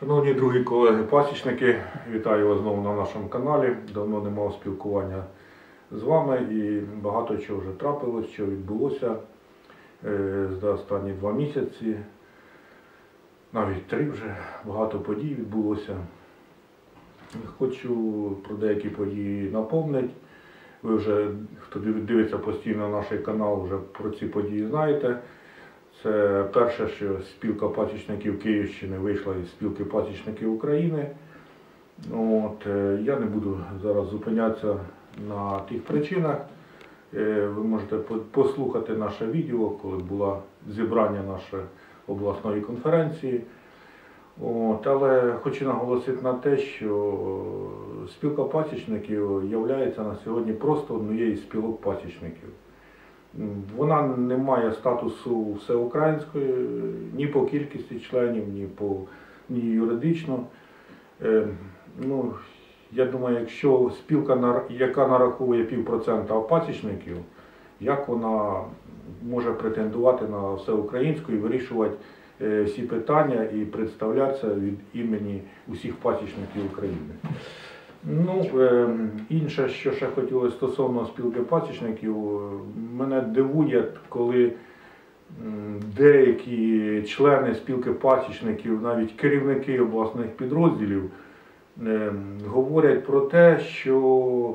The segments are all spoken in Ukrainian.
Шановні другі колеги пасічники, вітаю вас знову на нашому каналі. Давно не мав спілкування з вами і багато чого вже трапилось, що відбулося е, за останні два місяці. Навіть три вже багато подій відбулося. Хочу про деякі події напомнити. Ви вже, хто див- дивиться постійно наш канал, вже про ці події знаєте. Це перше, що спілка пасічників Київщини вийшла із спілки пасічників України. От, е, я не буду зараз зупинятися на тих причинах. Е, Ви можете послухати наше відео, коли було зібрання нашої обласної конференції. От, але хочу наголосити на те, що спілка пасічників є на сьогодні просто однією з спілок пасічників. Вона не має статусу всеукраїнської ні по кількості членів, ні по ні юридично. Е, ну, я думаю, якщо спілка, яка нараховує півпроцента пасічників, як вона може претендувати на всеукраїнську і вирішувати е, всі питання і представлятися від імені усіх пасічників України. Ну, е, інше, що ще хотілося стосовно спілки пасічників, мене дивує, коли деякі члени спілки пасічників, навіть керівники обласних підрозділів, е, говорять про те, що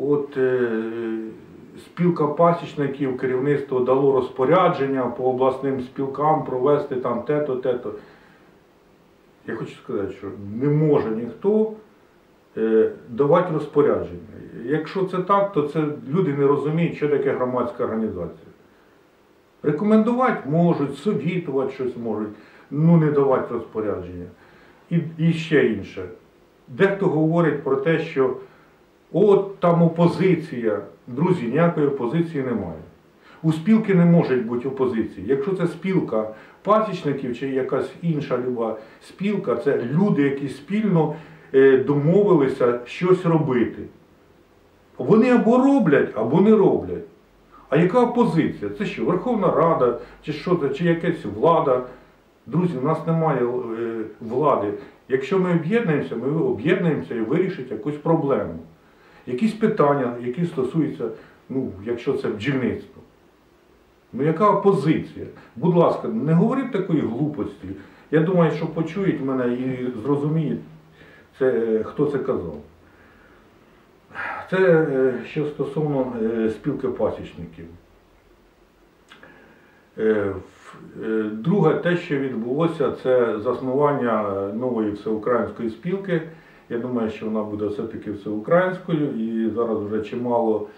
от е, спілка пасічників, керівництво дало розпорядження по обласним спілкам провести там те-то, те-то. Я хочу сказати, що не може ніхто давати розпорядження. Якщо це так, то це люди не розуміють, що таке громадська організація. Рекомендувати можуть, совітувати щось можуть, ну не давати розпорядження. І, і ще інше. Дехто говорить про те, що от там опозиція. Друзі, ніякої опозиції немає. У спілки не може бути опозиції. Якщо це спілка пасічників чи якась інша люба спілка, це люди, які спільно е, домовилися щось робити. Вони або роблять, або не роблять. А яка опозиція? Це що, Верховна Рада, чи що чи якась влада? Друзі, у нас немає е, влади. Якщо ми об'єднуємося, ми об'єднуємося і вирішимо якусь проблему. Якісь питання, які стосуються, ну, якщо це бджільництво. Ну яка опозиція? Будь ласка, не говоріть такої глупості. Я думаю, що почують мене і зрозуміють, це, е, хто це казав. Це е, що стосовно е, спілки пасічників. Друге, те, що відбулося, це заснування нової всеукраїнської спілки. Я думаю, що вона буде все-таки всеукраїнською, і зараз вже чимало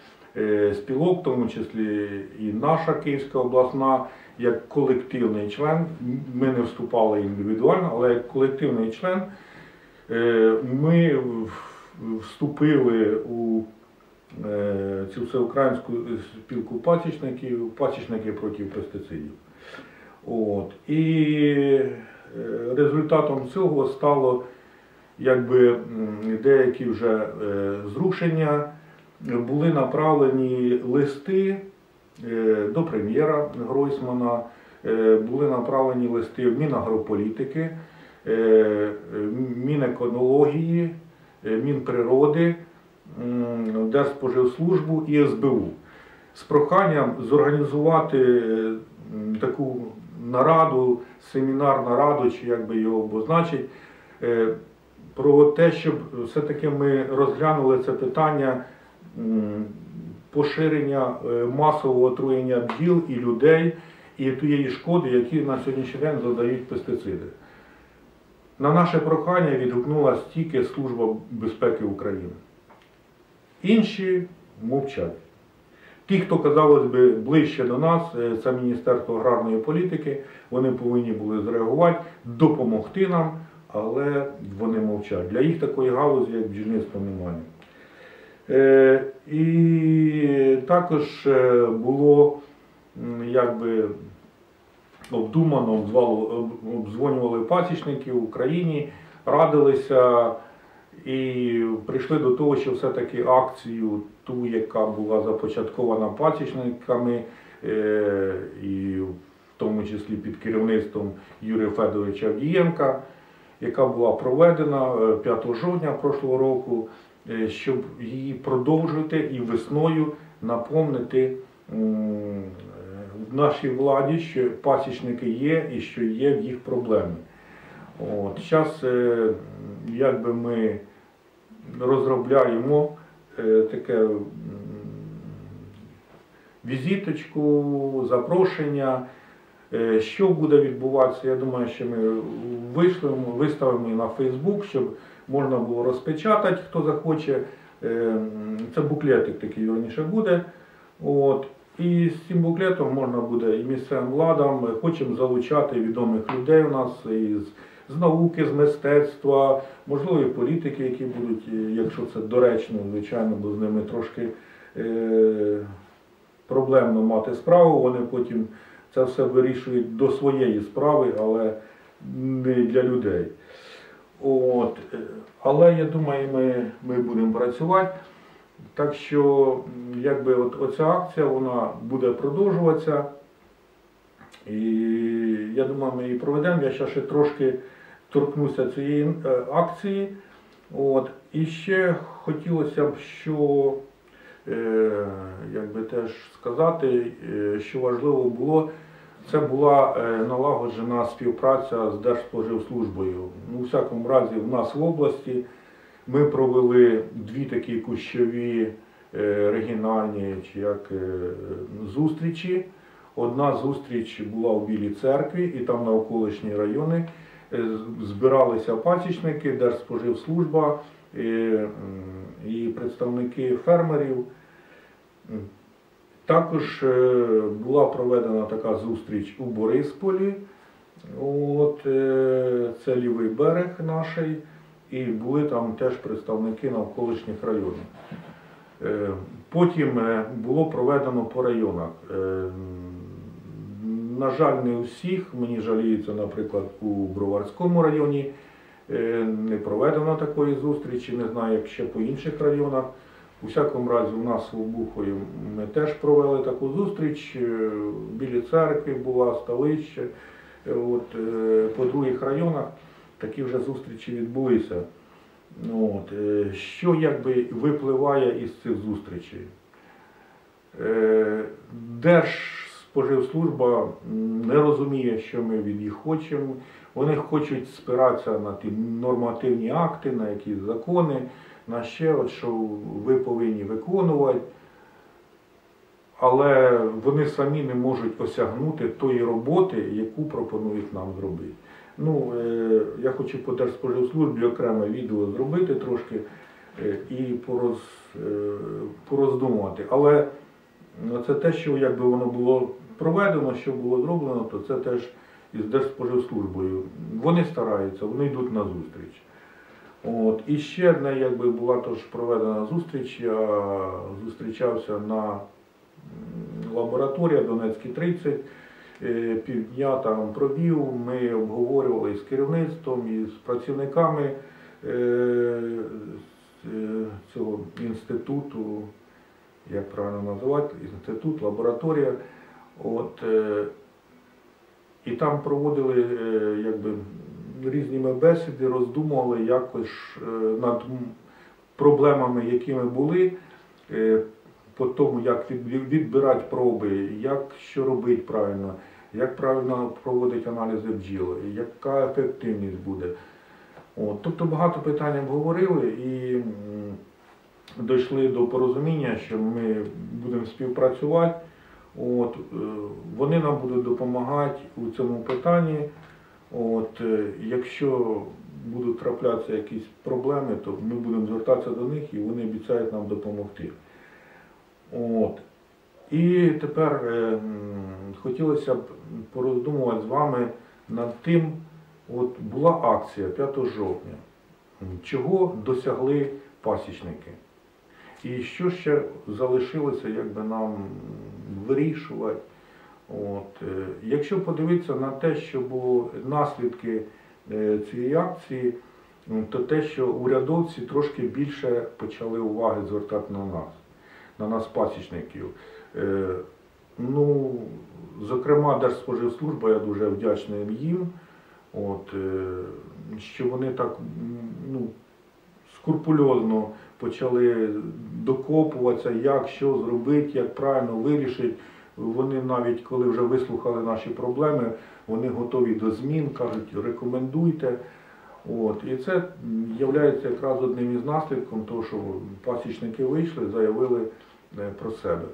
спілок, в тому числі і наша Київська обласна, як колективний член. Ми не вступали індивідуально, але як колективний член ми вступили у е, цю всеукраїнську спілку пасічників, пасічники проти пестицидів. От. І е, результатом цього стало якби деякі вже е, зрушення, були направлені листи е, до прем'єра Гройсмана, е, були направлені листи в Мінагрополітики, е, Мінеконології, е, Мінприроди, Держспоживслужбу і СБУ з проханням зорганізувати е, таку нараду, семінар нараду, чи як би його обозначить, е, про те, щоб все-таки ми розглянули це питання поширення масового отруєння бджіл і людей, і тієї шкоди, які на сьогоднішній день задають пестициди. На наше прохання відгукнулася тільки Служба безпеки України. Інші мовчать. Ті, хто, казалось би, ближче до нас, е, це Міністерство аграрної політики, вони повинні були зреагувати, допомогти нам, але вони мовчать. Для їх такої галузі, як бджільництво, немає. Е, і також е, було якби обдумано, обдзвонювали пасічників в Україні, радилися і прийшли до того, що все-таки акцію, ту, яка була започаткована пасічниками, е, і в тому числі під керівництвом Юрія Федоровича Авдієнка, яка була проведена е, 5 жовтня прошлого року, е, щоб її продовжити і весною наповнити е, в нашій владі, що пасічники є і що є в їх проблеми. От, зараз якби ми розробляємо е, таке візиточку, запрошення. Е, Що буде відбуватися, я думаю, що ми вийшлемо, виставимо на Фейсбук, щоб можна було розпечатати, хто захоче. Е, Це буклетик такий раніше буде. От. І з цим буклетом можна буде і місцевим владам, ми хочемо залучати відомих людей у нас із з науки, з мистецтва, можливо, і політики, які будуть, якщо це доречно, звичайно, бо з ними трошки е, проблемно мати справу. Вони потім це все вирішують до своєї справи, але не для людей. От. е, Але я думаю, ми, ми будемо працювати. Так що, якби от, оця акція вона буде продовжуватися. І я думаю, ми її проведемо. Я ще, ще трошки торкнуся цієї е, акції. От. І ще хотілося б, що е, якби теж сказати, е, що важливо було, це була налагоджена співпраця з Держспоживслужбою. Ну, у всякому разі, в нас в області ми провели дві такі кущові е, регіональні чи як е, зустрічі. Одна зустріч була в Білій церкві, і там навколишні райони е, збиралися пасічники, Держспоживслужба і, представники фермерів. Також була проведена така зустріч у Борисполі. От, це лівий берег наш, і були там теж представники навколишніх районів. Е, Потім е, було проведено по районах. Е, На жаль, не у всіх. Мені жаліється, наприклад, у Броварському районі не проведено такої зустрічі, не знаю, як ще по інших районах. У всякому разі, у нас в Обухові ми теж провели таку зустріч. в Білій церкві була, ставище. Е, От, по других районах такі вже зустрічі відбулися. Ну, От, е, що якби випливає із цих зустрічей? Е, Держспоживслужба не розуміє, що ми від їх хочемо. Вони хочуть спиратися на ті нормативні акти, на якісь закони, на ще, от, що ви повинні виконувати. Але вони самі не можуть осягнути тої роботи, яку пропонують нам зробити. Ну, е, я хочу по Держспоживслужбі окреме відео зробити трошки е, і пороз, е, пороздумувати. Але це те, що якби воно було проведено, що було зроблено, то це теж із Держспоживслужбою. Вони стараються, вони йдуть на зустріч. От. І ще одна якби була теж проведена зустріч. Я зустрічався на м, лабораторія Донецькій 30. Е, Півдня там провів, ми обговорювали з керівництвом, і з працівниками е, е, цього інституту, як правильно називати, інститут, лабораторія. От, і там проводили якби, різні бесіди, роздумували якось над проблемами, які ми були, по тому, як відбирати проби, як що робити правильно, як правильно проводити аналізи бджіл, яка ефективність буде. От, тобто багато питань обговорили і дійшли до порозуміння, що ми будемо співпрацювати. От, е, вони нам будуть допомагати у цьому питанні. От, е, якщо будуть траплятися якісь проблеми, то ми будемо звертатися до них і вони обіцяють нам допомогти. От. І тепер е, хотілося б пороздумувати з вами над тим, от була акція 5 жовтня. Чого досягли пасічники? І що ще залишилося якби нам вирішувати? От, е, якщо подивитися на те, що було наслідки е, цієї акції, то те, що урядовці трошки більше почали уваги звертати на нас, на нас пасічників. Е, Ну, зокрема, Держспоживслужба, я дуже вдячний їм. От, е, що вони так ну, скрупульозно почали докопуватися, як що зробити, як правильно вирішити. Вони навіть коли вже вислухали наші проблеми, вони готові до змін, кажуть, рекомендуйте. От. І це є якраз одним із наслідком того, що пасічники вийшли, заявили е, про себе.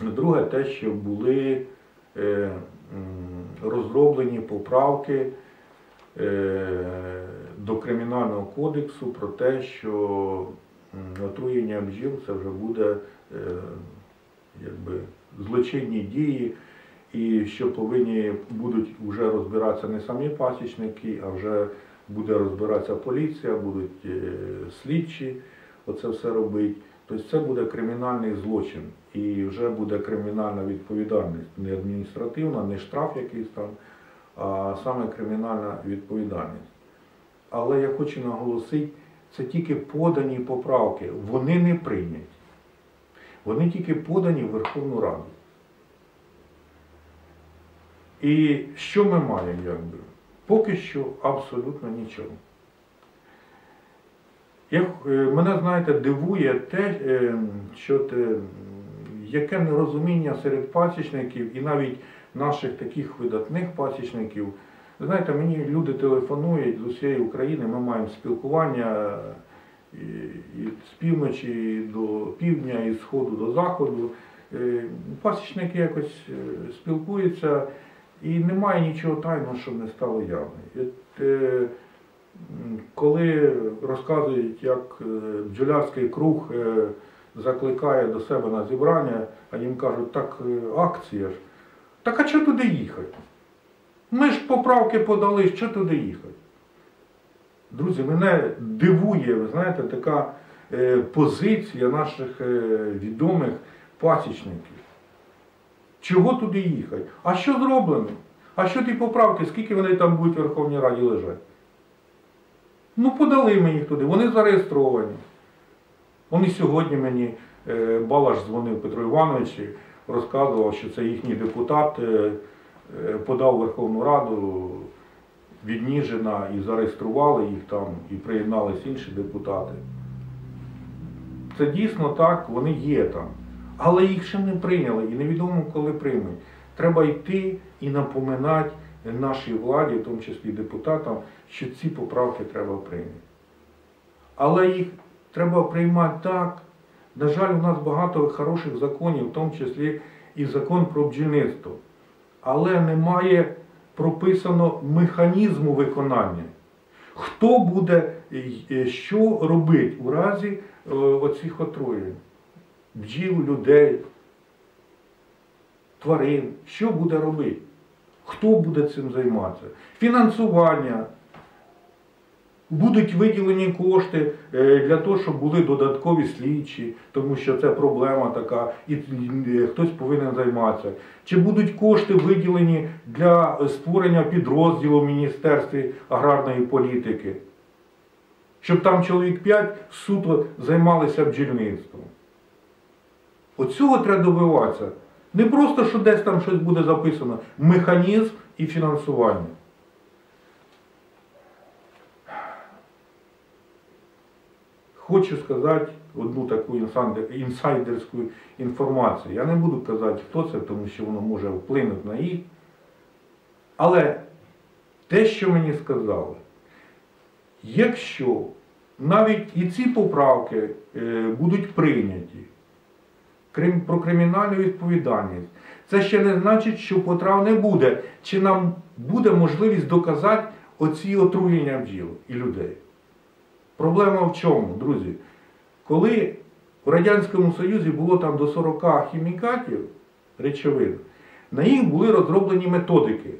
Друге, те, що були е, розроблені поправки е, до Кримінального кодексу про те, що отруєння бджіл це вже буде е, якби, злочинні дії, і що повинні будуть вже розбиратися не самі пасічники, а вже буде розбиратися поліція, будуть слідчі оце все робити. Тобто це буде кримінальний злочин і вже буде кримінальна відповідальність, не адміністративна, не штраф якийсь там, а саме кримінальна відповідальність. Але я хочу наголосити, це тільки подані поправки, вони не прийняті. Вони тільки подані в Верховну Раду. І що ми маємо, якби? Поки що абсолютно нічого. Я, е, мене, знаєте, дивує те, е, що м, яке нерозуміння серед пасічників і навіть наших таких видатних пасічників. Знаєте, мені люди телефонують з усієї України, ми маємо спілкування і, і з півночі до півдня, і з сходу до заходу. Е, Пасічники якось е, спілкуються і немає нічого тайного, щоб не стало явно. І от, е, м, коли розказують, як е, бджолярський круг е, закликає до себе на зібрання, а їм кажуть, так е, акція ж. Так а чого туди їхати? Ми ж поправки подали, що туди їхати? Друзі, мене дивує, ви знаєте, така е, позиція наших е, відомих пасічників. Чого туди їхати? А що зроблено? А що ті поправки, скільки вони там будуть в Верховній Раді лежати? Ну, подали ми їх туди, вони зареєстровані. Вони сьогодні мені е, Балаш дзвонив Петро Іванович розказував, що це їхній депутат е, е, подав Верховну Раду від Ніжина і зареєстрували їх там, і приєднались інші депутати. Це дійсно так, вони є там. Але їх ще не прийняли і невідомо, коли приймуть. Треба йти і напоминати нашій владі, в тому числі депутатам, що ці поправки треба прийняти. Але їх треба приймати так. На жаль, у нас багато хороших законів, в тому числі і закон про бджільництво. Але немає прописано механізму виконання. Хто буде що робити у разі е, оцих отруєнь? Бджіл, людей, тварин. Що буде робити? Хто буде цим займатися? Фінансування. Будуть виділені кошти е, для того, щоб були додаткові слідчі, тому що це проблема така, і е, хтось повинен займатися. Чи будуть кошти виділені для створення підрозділу в Міністерстві аграрної політики, щоб там чоловік 5 суто займалися бджільництвом. Оцього треба добиватися. Не просто, що десь там щось буде записано, механізм і фінансування. Хочу сказати одну таку інсайдерську інформацію. Я не буду казати, хто це, тому що воно може вплинути на їх. Але те, що мені сказали, якщо навіть і ці поправки е, будуть прийняті про кримінальну відповідальність, це ще не значить, що потрав не буде, чи нам буде можливість доказати оці отруєння бджіл і людей. Проблема в чому, друзі? Коли в Радянському Союзі було там до 40 хімікатів речовин, на їх були розроблені методики.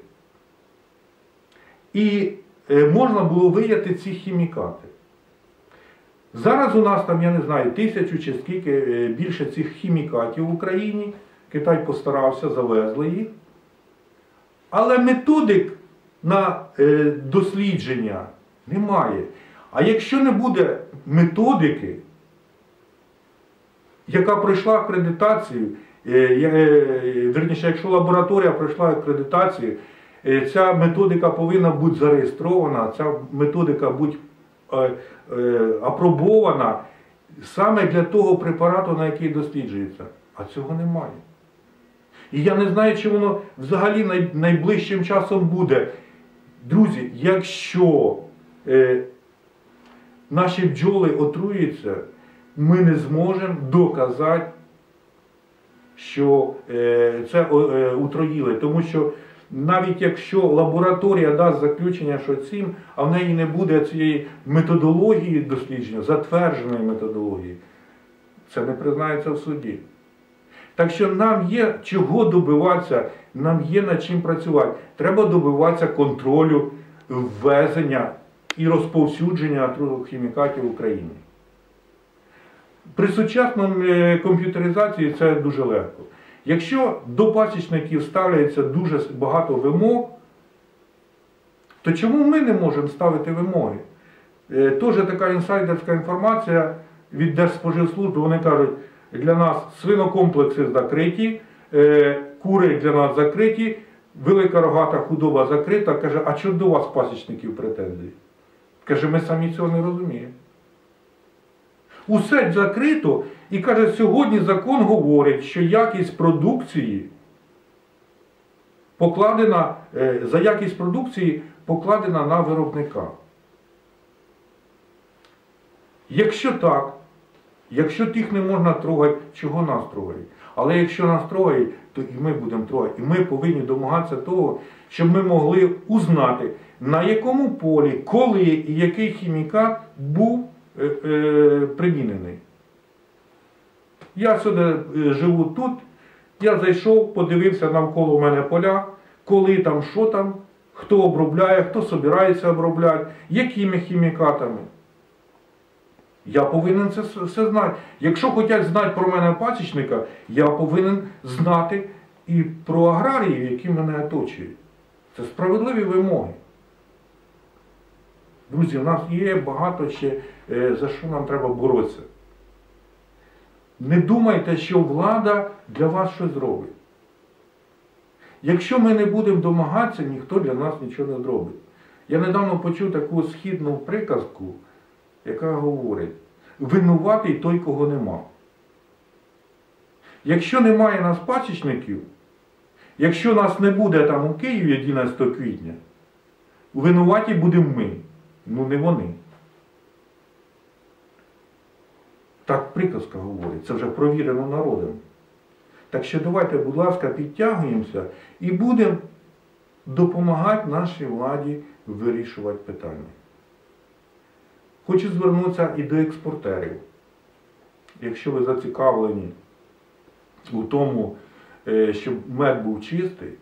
І е, можна було вияти ці хімікати. Зараз у нас там, я не знаю, тисячу чи скільки е, більше цих хімікатів в Україні. Китай постарався, завезли їх. Але методик на е, дослідження немає. А якщо не буде методики, яка пройшла акредитацію, е, е, верніше, якщо лабораторія пройшла акредитацію, Е, Ця методика повинна бути зареєстрована, ця методика бути апробована саме для того препарату, на який досліджується. А цього немає. І я не знаю, чи воно взагалі найближчим часом буде. Друзі, якщо наші бджоли отруються, ми не зможемо доказати, що е, це о, е. Тому що навіть якщо лабораторія дасть заключення, що цим, а в неї не буде цієї методології дослідження, затвердженої методології, це не признається в суді. Так що нам є чого добиватися, нам є над чим працювати. Треба добиватися контролю ввезення і розповсюдження хімікатів в Україні. При сучасному е, комп'ютеризації це дуже легко. Якщо до пасічників ставляється дуже багато вимог, то чому ми не можемо ставити вимоги? Е, Теж така інсайдерська інформація від Держспоживслужби, вони кажуть, для нас свинокомплекси закриті, е, кури для нас закриті, велика рогата худоба закрита. Каже, а що до вас пасічників претензій? Каже, ми самі цього не розуміємо. Усе закрито і каже, сьогодні закон говорить, що якість продукції покладена, е, за якість продукції покладена на виробника. Якщо так, якщо тих не можна трогати, чого нас трогають? Але якщо нас трогають, то і ми будемо трогати. І ми повинні домагатися того, щоб ми могли узнати, на якому полі, коли і який хімікат був е, е, примінений. Я сюди е, живу тут, я зайшов, подивився навколо мене поля, коли там, що там, хто обробляє, хто собирається обробляти, якими хімікатами. Я повинен це все знати. Якщо хочуть знати про мене пасічника, я повинен знати і про аграріїв, які мене оточують. Це справедливі вимоги. Друзі, у нас є багато ще е, за що нам треба боротися. Не думайте, що влада для вас щось зробить. Якщо ми не будемо домагатися, ніхто для нас нічого не зробить. Я недавно почув таку східну приказку, яка говорить, винуватий той, кого нема. Якщо немає нас пасічників, якщо нас не буде там у Києві 11 квітня, винуваті будемо ми, ну не вони. Так приказка говорить, це вже провірено народом. Так що давайте, будь ласка, підтягуємося і будемо допомагати нашій владі вирішувати питання. Хочу звернутися і до експортерів. Якщо ви зацікавлені у тому, е, щоб мед був чистий,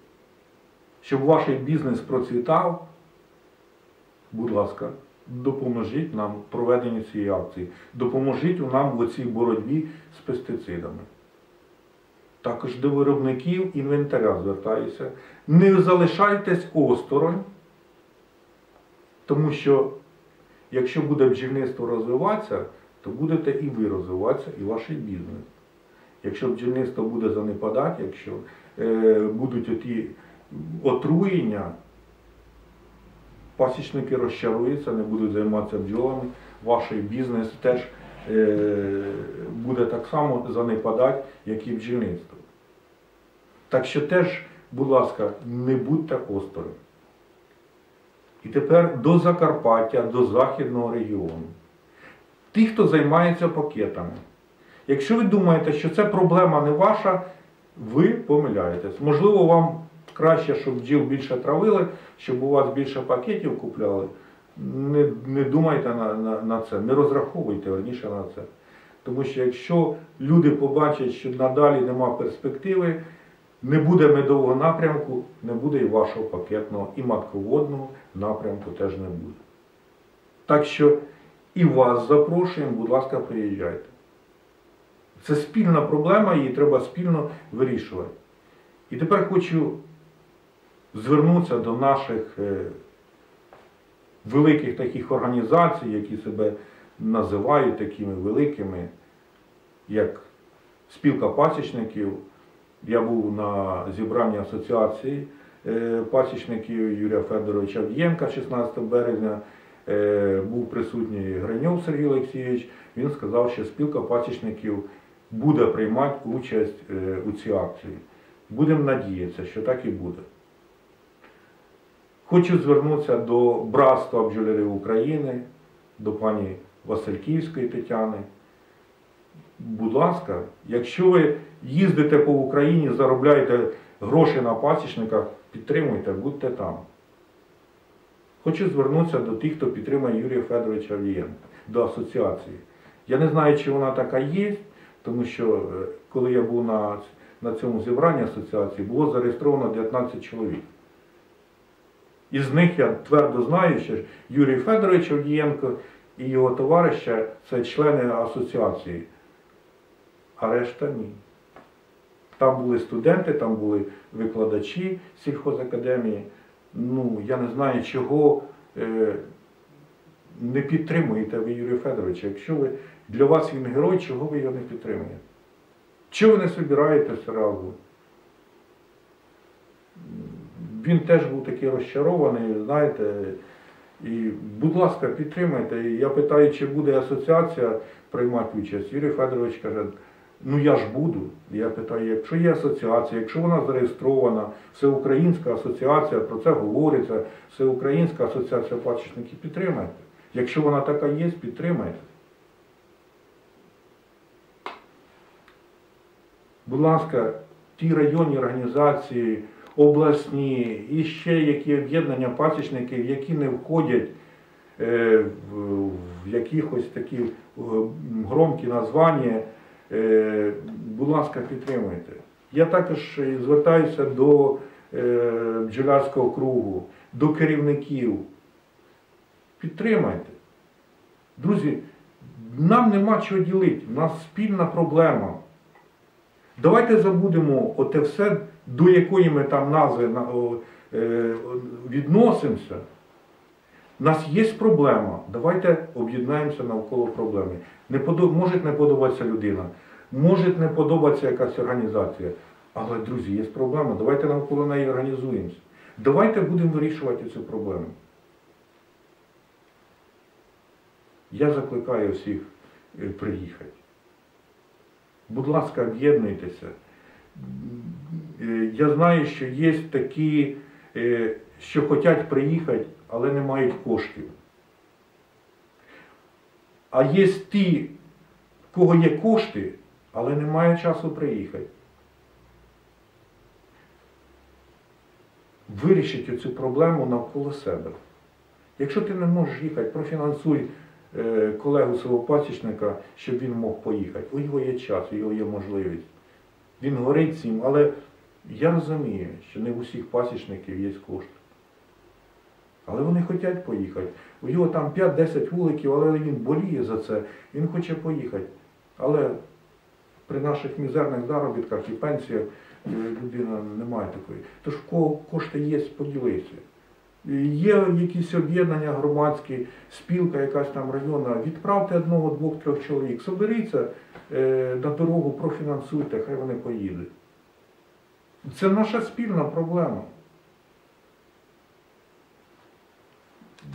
щоб ваш бізнес процвітав, будь ласка, допоможіть нам в проведенні цієї акції. Допоможіть нам в цій боротьбі з пестицидами. Також до виробників інвентаря звертаюся. Не залишайтесь осторонь, тому що якщо буде бджільництво розвиватися, то будете і ви розвиватися, і ваш бізнес. Якщо бджільництво буде занепадати, якщо е, будуть оті отруєння, пасічники розчаруються, не будуть займатися бджолами, ваш бізнес теж е, буде так само занепадати, як і бджільництво. Так що теж, будь ласка, не будьте осторонь. І тепер до Закарпаття, до Західного регіону. Ті, хто займається пакетами. Якщо ви думаєте, що це проблема не ваша, ви помиляєтесь. Можливо, вам краще, щоб бджіл більше травили, щоб у вас більше пакетів купляли. Не, не думайте на, на, на це, не розраховуйте верніше на це. Тому що якщо люди побачать, що надалі нема перспективи, не буде медового напрямку, не буде і вашого пакетного, і матководного напрямку теж не буде. Так що і вас запрошуємо, будь ласка, приїжджайте. Це спільна проблема, її треба спільно вирішувати. І тепер хочу звернутися до наших е, великих таких організацій, які себе називають такими великими, як спілка пасічників. Я був на зібранні асоціації е, пасічників Юрія Федоровича В'єнка 16 березня. Е, Був присутній Гриньов Сергій Олексійович. Він сказав, що спілка пасічників буде приймати участь у цій акції. Будемо надіятися, що так і буде. Хочу звернутися до братства бджолярів України, до пані Васильківської Тетяни. Будь ласка, якщо ви їздите по Україні, заробляєте гроші на пасічниках, підтримуйте, будьте там. Хочу звернутися до тих, хто підтримує Юрія Федоровича Авдієнка, до асоціації. Я не знаю, чи вона така є, тому що е, коли я був на, на цьому зібранні асоціації, було зареєстровано 19 чоловік. Із них я твердо знаю, що Юрій Федорович Авдієнко і його товариша це члени асоціації, а решта ні. Там були студенти, там були викладачі сільхозакадемії. Ну, я не знаю, чого е, не підтримуєте ви Юрія Федоровича. Якщо ви для вас він герой, чого ви його не підтримуєте? Чого ви не собираєтеся разом? Він теж був такий розчарований, знаєте. І, будь ласка, підтримайте. І Я питаю, чи буде асоціація приймати участь. Юрій Федорович каже, ну я ж буду. Я питаю, якщо є асоціація, якщо вона зареєстрована, всеукраїнська асоціація, про це говориться, всеукраїнська асоціація пасічників, підтримайте. Якщо вона така є, підтримайте. Будь ласка, ті районні організації, обласні і ще які об'єднання пасічників, які не входять е, в, якихось такі е, громкі названня, е, будь ласка, підтримуйте. Я також звертаюся до бджолярського кругу, до керівників. Підтримайте. Друзі, нам нема чого ділити, у нас спільна проблема. Давайте забудемо оте все, до якої ми там назви е, відносимося. У нас є проблема. Давайте об'єднаємося навколо проблеми. Не подо... Може не подобатися людина, може не подобатися якась організація. Але, друзі, є проблема. Давайте навколо неї організуємося. Давайте будемо вирішувати цю проблему. Я закликаю всіх е, приїхати. Будь ласка, об'єднуйтеся. Е, Я знаю, що є такі, е, що хочуть приїхати, але не мають коштів. А є ті, в кого є кошти, але немає часу приїхати. Вирішіть цю проблему навколо себе. Якщо ти не можеш їхати, профінансуй колегу свого пасічника, щоб він мог поїхати. У його є час, у його є можливість. Він горить цим, але я розумію, що не в усіх пасічників є кошти. Але вони хочуть поїхати. У його там 5-10 вуликів, але він боліє за це, він хоче поїхати. Але при наших мізерних заробітках і пенсіях е, людина не має такої. Тож в кого кошти є, поділися. Є якісь об'єднання громадські, спілка якась там районна, відправте одного, двох, трьох чоловік, соберіться е, на дорогу, профінансуйте, хай вони поїдуть. Це наша спільна проблема.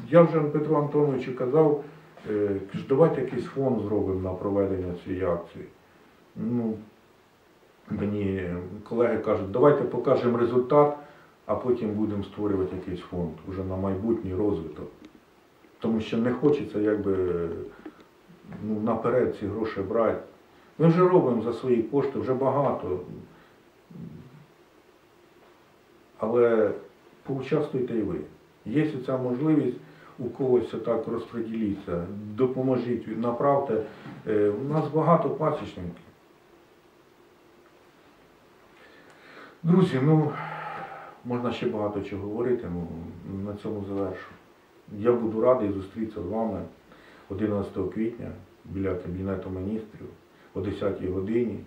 Я вже Петру Антоновичу казав, е, давайте якийсь фонд зробимо на проведення цієї акції. Ну, мені колеги кажуть, давайте покажемо результат, а потім будемо створювати якийсь фонд уже на майбутній розвиток. Тому що не хочеться якби ну, наперед ці гроші брати. Ми вже робимо за свої кошти, вже багато. Але поучаствуйте і ви. Є ця можливість у когось так розподіліться, допоможіть, направте. Е, У нас багато пасічників. Друзі, ну можна ще багато чого говорити, ну на цьому завершу. Я буду радий зустрітися з вами 11 квітня біля Кабінету міністрів о 10 годині.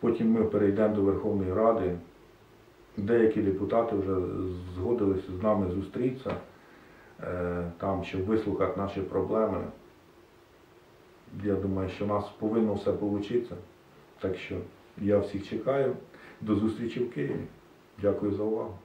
Потім ми перейдемо до Верховної Ради. Деякі депутати вже згодилися з нами зустрітися е, там, щоб вислухати наші проблеми. Я думаю, що у нас повинно все вийти. Так що я всіх чекаю. До зустрічі в Києві. Дякую за увагу.